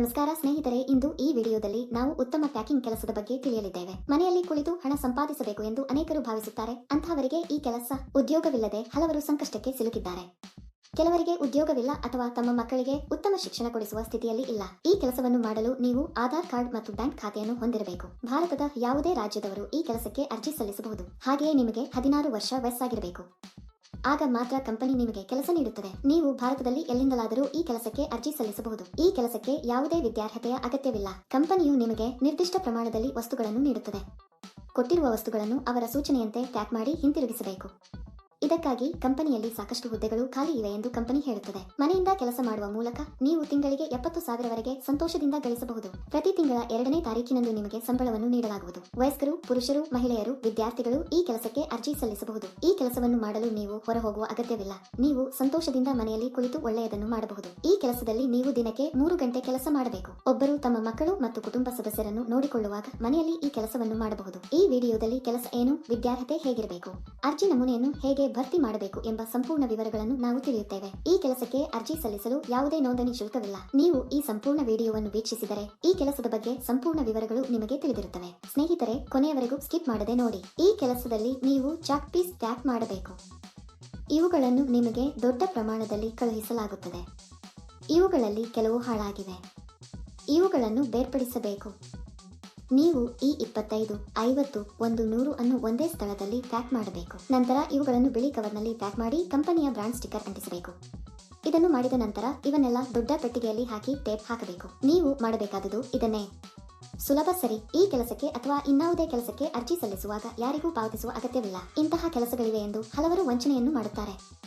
ನಮಸ್ಕಾರ ಸ್ನೇಹಿತರೆ, ಇಂದು ಈ ವಿಡಿಯೋದಲ್ಲಿ ನಾವು ಉತ್ತಮ ಪ್ಯಾಕಿಂಗ್ ಕೆಲಸದ ಬಗ್ಗೆ ತಿಳಿಯಲಿದ್ದೇವೆ. ಮನೆಯಲ್ಲಿ ಕುಳಿತು ಹಣ ಸಂಪಾದಿಸಬೇಕು ಎಂದು ಅನೇಕರು ಭಾವಿಸುತ್ತಾರೆ. ಅಂತಹವರಿಗೆ ಈ ಕೆಲಸ ಉದ್ಯೋಗವಿಲ್ಲದೆ ಹಲವರು ಸಂಕಷ್ಟಕ್ಕೆ ಸಿಲುಕಿದ್ದಾರೆ. ಕೆಲವರಿಗೆ ಉದ್ಯೋಗವಿಲ್ಲ ಅಥವಾ ತಮ್ಮ ಮಕ್ಕಳಿಗೆ ಉತ್ತಮ ಶಿಕ್ಷಣ ಕೊಡಿಸುವ ಸ್ಥಿತಿಯಲ್ಲಿ ಇಲ್ಲ. ಈ ಕೆಲಸವನ್ನು ಮಾಡಲು ನೀವು ಆಧಾರ್ ಕಾರ್ಡ್ ಮತ್ತು ಬ್ಯಾಂಕ್ ಖಾತೆಯನ್ನು ಹೊಂದಿರಬೇಕು. ಭಾರತದ ಯಾವುದೇ ರಾಜ್ಯದವರು ಈ ಕೆಲಸಕ್ಕೆ ಅರ್ಜಿ ಸಲ್ಲಿಸಬಹುದು. ಹಾಗೆಯೇ ನಿಮಗೆ ಹದಿನಾರು ವರ್ಷ ವಯಸ್ಸಾಗಿರಬೇಕು. ಆಗ ಮಾತ್ರ ಕಂಪನಿ ನಿಮಗೆ ಕೆಲಸ ನೀಡುತ್ತದೆ. ನೀವು ಭಾರತದಲ್ಲಿ ಎಲ್ಲಿಂದಲಾದರೂ ಈ ಕೆಲಸಕ್ಕೆ ಅರ್ಜಿ ಸಲ್ಲಿಸಬಹುದು. ಈ ಕೆಲಸಕ್ಕೆ ಯಾವುದೇ ವಿದ್ಯಾರ್ಹತೆಯ ಅಗತ್ಯವಿಲ್ಲ. ಕಂಪನಿಯು ನಿಮಗೆ ನಿರ್ದಿಷ್ಟ ಪ್ರಮಾಣದಲ್ಲಿ ವಸ್ತುಗಳನ್ನು ನೀಡುತ್ತದೆ. ಕೊಟ್ಟಿರುವ ವಸ್ತುಗಳನ್ನು ಅವರ ಸೂಚನೆಯಂತೆ ಪ್ಯಾಕ್ ಮಾಡಿ ಹಿಂತಿರುಗಿಸಬೇಕು. ಇದಕ್ಕಾಗಿ ಕಂಪನಿಯಲ್ಲಿ ಸಾಕಷ್ಟು ಹುದ್ದೆಗಳು ಖಾಲಿ ಇವೆ ಎಂದು ಕಂಪನಿ ಹೇಳುತ್ತದೆ. ಮನೆಯಿಂದ ಕೆಲಸ ಮಾಡುವ ಮೂಲಕ ನೀವು ತಿಂಗಳಿಗೆ ಎಪ್ಪತ್ತು ಸಾವಿರವರೆಗೆ ಸಂತೋಷದಿಂದ ಗಳಿಸಬಹುದು. ಪ್ರತಿ ತಿಂಗಳ ಎರಡನೇ ತಾರೀಕಿನಂದು ನಿಮಗೆ ಸಂಬಳವನ್ನು ನೀಡಲಾಗುವುದು. ವಯಸ್ಕರು, ಪುರುಷರು, ಮಹಿಳೆಯರು, ವಿದ್ಯಾರ್ಥಿಗಳು ಈ ಕೆಲಸಕ್ಕೆ ಅರ್ಜಿ ಸಲ್ಲಿಸಬಹುದು. ಈ ಕೆಲಸವನ್ನು ಮಾಡಲು ನೀವು ಹೊರಹೋಗುವ ಅಗತ್ಯವಿಲ್ಲ. ನೀವು ಸಂತೋಷದಿಂದ ಮನೆಯಲ್ಲಿ ಕುಳಿತು ಒಳ್ಳೆಯದನ್ನು ಮಾಡಬಹುದು. ಈ ಕೆಲಸದಲ್ಲಿ ನೀವು ದಿನಕ್ಕೆ ಮೂರು ಗಂಟೆ ಕೆಲಸ ಮಾಡಬೇಕು. ಒಬ್ಬರು ತಮ್ಮ ಮಕ್ಕಳು ಮತ್ತು ಕುಟುಂಬ ಸದಸ್ಯರನ್ನು ನೋಡಿಕೊಳ್ಳುವಾಗ ಮನೆಯಲ್ಲಿ ಈ ಕೆಲಸವನ್ನು ಮಾಡಬಹುದು. ಈ ವಿಡಿಯೋದಲ್ಲಿ ಕೆಲಸ ಏನು, ವಿದ್ಯಾರ್ಹತೆ ಹೇಗಿರಬೇಕು, ಅರ್ಜಿ ನಮೂನೆಯನ್ನು ಹೇಗೆ ಭರ್ತಿ ಮಾಡಬೇಕು ಎಂಬ ಸಂಪೂರ್ಣ ವಿವರಗಳನ್ನು ನಾವು ತಿಳಿಯುತ್ತೇವೆ. ಈ ಕೆಲಸಕ್ಕೆ ಅರ್ಜಿ ಸಲ್ಲಿಸಲು ಯಾವುದೇ ನೋಂದಣಿ ಶುಲ್ಕವಿಲ್ಲ. ನೀವು ಈ ಸಂಪೂರ್ಣ ವಿಡಿಯೋವನ್ನು ವೀಕ್ಷಿಸಿದರೆ ಈ ಕೆಲಸದ ಬಗ್ಗೆ ಸಂಪೂರ್ಣ ವಿವರಗಳು ನಿಮಗೆ ತಿಳಿದಿರುತ್ತವೆ. ಸ್ನೇಹಿತರೆ, ಕೊನೆಯವರೆಗೂ ಸ್ಕಿಪ್ ಮಾಡದೆ ನೋಡಿ. ಈ ಕೆಲಸದಲ್ಲಿ ನೀವು ಚಾಕ್ ಪೀಸ್ ಪ್ಯಾಕ್ ಮಾಡಬೇಕು. ಇವುಗಳನ್ನು ನಿಮಗೆ ದೊಡ್ಡ ಪ್ರಮಾಣದಲ್ಲಿ ಕಳುಹಿಸಲಾಗುತ್ತದೆ. ಇವುಗಳಲ್ಲಿ ಕೆಲವು ಹಾಳಾಗಿವೆ. ಇವುಗಳನ್ನು ಬೇರ್ಪಡಿಸಬೇಕು. ನೀವು ಈ ಇಪ್ಪತ್ತೈದು, ಐವತ್ತು, ಒಂದು ನೂರು ಅನ್ನು ಒಂದೇ ಸ್ಥಳದಲ್ಲಿ ಪ್ಯಾಕ್ ಮಾಡಬೇಕು. ನಂತರ ಇವುಗಳನ್ನು ಬಿಳಿ ಕವರ್ನಲ್ಲಿ ಪ್ಯಾಕ್ ಮಾಡಿ ಕಂಪನಿಯ ಬ್ರಾಂಡ್ ಸ್ಟಿಕ್ಕರ್ ಅಂಟಿಸಬೇಕು. ಇದನ್ನು ಮಾಡಿದ ನಂತರ ಇವನ್ನೆಲ್ಲ ದೊಡ್ಡ ಪೆಟ್ಟಿಗೆಯಲ್ಲಿ ಹಾಕಿ ಟೇಪ್ ಹಾಕಬೇಕು. ನೀವು ಮಾಡಬೇಕಾದದು ಇದನ್ನೇ. ಸುಲಭ ಸರಿ. ಈ ಕೆಲಸಕ್ಕೆ ಅಥವಾ ಇನ್ನಾವುದೇ ಕೆಲಸಕ್ಕೆ ಅರ್ಜಿ ಸಲ್ಲಿಸುವಾಗ ಯಾರಿಗೂ ಪಾವತಿಸುವ ಅಗತ್ಯವಿಲ್ಲ. ಇಂತಹ ಕೆಲಸಗಳಿವೆ ಎಂದು ಹಲವರು ವಂಚನೆಯನ್ನು ಮಾಡುತ್ತಾರೆ.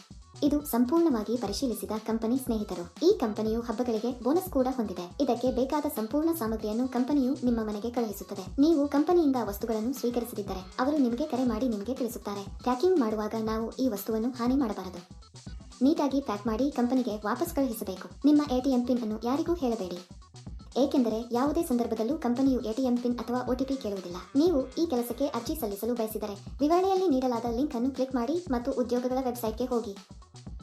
ಇದು ಸಂಪೂರ್ಣವಾಗಿ ಪರಿಶೀಲಿಸಿದ ಕಂಪನಿ ಸ್ನೇಹಿತರು. ಈ ಕಂಪನಿಯು ಹಬ್ಬಗಳಿಗೆ ಬೋನಸ್ ಕೂಡ ಹೊಂದಿದೆ. ಇದಕ್ಕೆ ಬೇಕಾದ ಸಂಪೂರ್ಣ ಸಾಮಗ್ರಿಯನ್ನು ಕಂಪನಿಯು ನಿಮ್ಮ ಮನೆಗೆ ಕಳುಹಿಸುತ್ತದೆ. ನೀವು ಕಂಪನಿಯಿಂದ ವಸ್ತುಗಳನ್ನು ಸ್ವೀಕರಿಸದಿದ್ದರೆ ಅವರು ನಿಮಗೆ ಕರೆ ಮಾಡಿ ನಿಮಗೆ ತಿಳಿಸುತ್ತಾರೆ. ಪ್ಯಾಕಿಂಗ್ ಮಾಡುವಾಗ ನಾವು ಈ ವಸ್ತುವನ್ನು ಹಾನಿ ಮಾಡಬಾರದು. ನೀಟಾಗಿ ಪ್ಯಾಕ್ ಮಾಡಿ ಕಂಪನಿಗೆ ವಾಪಸ್ ಕಳುಹಿಸಬೇಕು. ನಿಮ್ಮ ಎಟಿಎಂ ಪಿನ್ ಅನ್ನು ಯಾರಿಗೂ ಹೇಳಬೇಡಿ. ಏಕೆಂದರೆ ಯಾವುದೇ ಸಂದರ್ಭದಲ್ಲೂ ಕಂಪನಿಯು ಎಟಿಎಂ ಪಿನ್ ಅಥವಾ ಒಟಿಪಿ ಕೇಳುವುದಿಲ್ಲ. ನೀವು ಈ ಕೆಲಸಕ್ಕೆ ಅರ್ಜಿ ಸಲ್ಲಿಸಲು ಬಯಸಿದರೆ ವಿವರಣೆಯಲ್ಲಿ ನೀಡಲಾದ ಲಿಂಕ್ ಅನ್ನು ಕ್ಲಿಕ್ ಮಾಡಿ ಮತ್ತು ಉದ್ಯೋಗಗಳ ವೆಬ್ಸೈಟ್ಗೆ ಹೋಗಿ.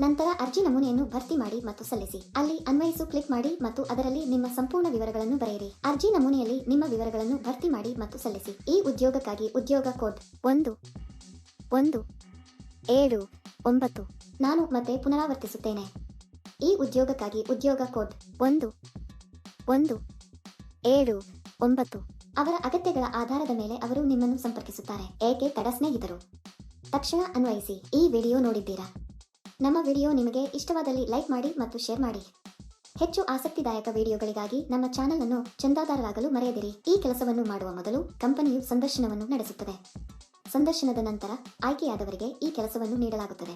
ನಂತರ ಅರ್ಜಿ ನಮೂನೆಯನ್ನು ಭರ್ತಿ ಮಾಡಿ ಮತ್ತು ಸಲ್ಲಿಸಿ. ಅಲ್ಲಿ ಅನ್ವಯಿಸು, ಕ್ಲಿಕ್ ಮಾಡಿ ಮತ್ತು ಅದರಲ್ಲಿ ನಿಮ್ಮ ಸಂಪೂರ್ಣ ವಿವರಗಳನ್ನು ಬರೆಯಿರಿ. ಅರ್ಜಿ ನಮೂನೆಯಲ್ಲಿ ನಿಮ್ಮ ವಿವರಗಳನ್ನು ಭರ್ತಿ ಮಾಡಿ ಮತ್ತು ಸಲ್ಲಿಸಿ. ಈ ಉದ್ಯೋಗಕ್ಕಾಗಿ ಉದ್ಯೋಗ ಕೋಡ್ ಒಂದು ಒಂದು, ಏಳು, ಒಂಬತ್ತು ನಾನು ಮತ್ತೆ ಪುನರಾವರ್ತಿಸುತ್ತೇನೆ. ಈ ಉದ್ಯೋಗಕ್ಕಾಗಿ ಉದ್ಯೋಗ ಕೋಡ್ ಒಂದು ಒಂದು, ಏಳು, ಒಂಬತ್ತು. ಅವರ ಅಗತ್ಯಗಳ ಆಧಾರದ ಮೇಲೆ ಅವರು ನಿಮ್ಮನ್ನು ಸಂಪರ್ಕಿಸುತ್ತಾರೆ. ಏಕೆ ತಡ ಸ್ನೇಹಿತರು? ತಕ್ಷಣ ಅನ್ವಯಿಸಿ. ಈ ವಿಡಿಯೋ ನೋಡಿದ್ದೀರಾ? ನಮ್ಮ ವಿಡಿಯೋ ನಿಮಗೆ ಇಷ್ಟವಾದಲ್ಲಿ ಲೈಕ್ ಮಾಡಿ ಮತ್ತು ಶೇರ್ ಮಾಡಿ. ಹೆಚ್ಚು ಆಸಕ್ತಿದಾಯಕ ವಿಡಿಯೋಗಳಿಗಾಗಿ ನಮ್ಮ ಚಾನೆಲ್ ಅನ್ನು ಚಂದಾದಾರರಾಗಲು ಮರೆಯದಿರಿ. ಈ ಕೆಲಸವನ್ನು ಮಾಡುವ ಮೊದಲು ಕಂಪನಿಯು ಸಂದರ್ಶನವನ್ನು ನಡೆಸುತ್ತದೆ. ಸಂದರ್ಶನದ ನಂತರ ಆಯ್ಕೆಯಾದವರಿಗೆ ಈ ಕೆಲಸವನ್ನು ನೀಡಲಾಗುತ್ತದೆ.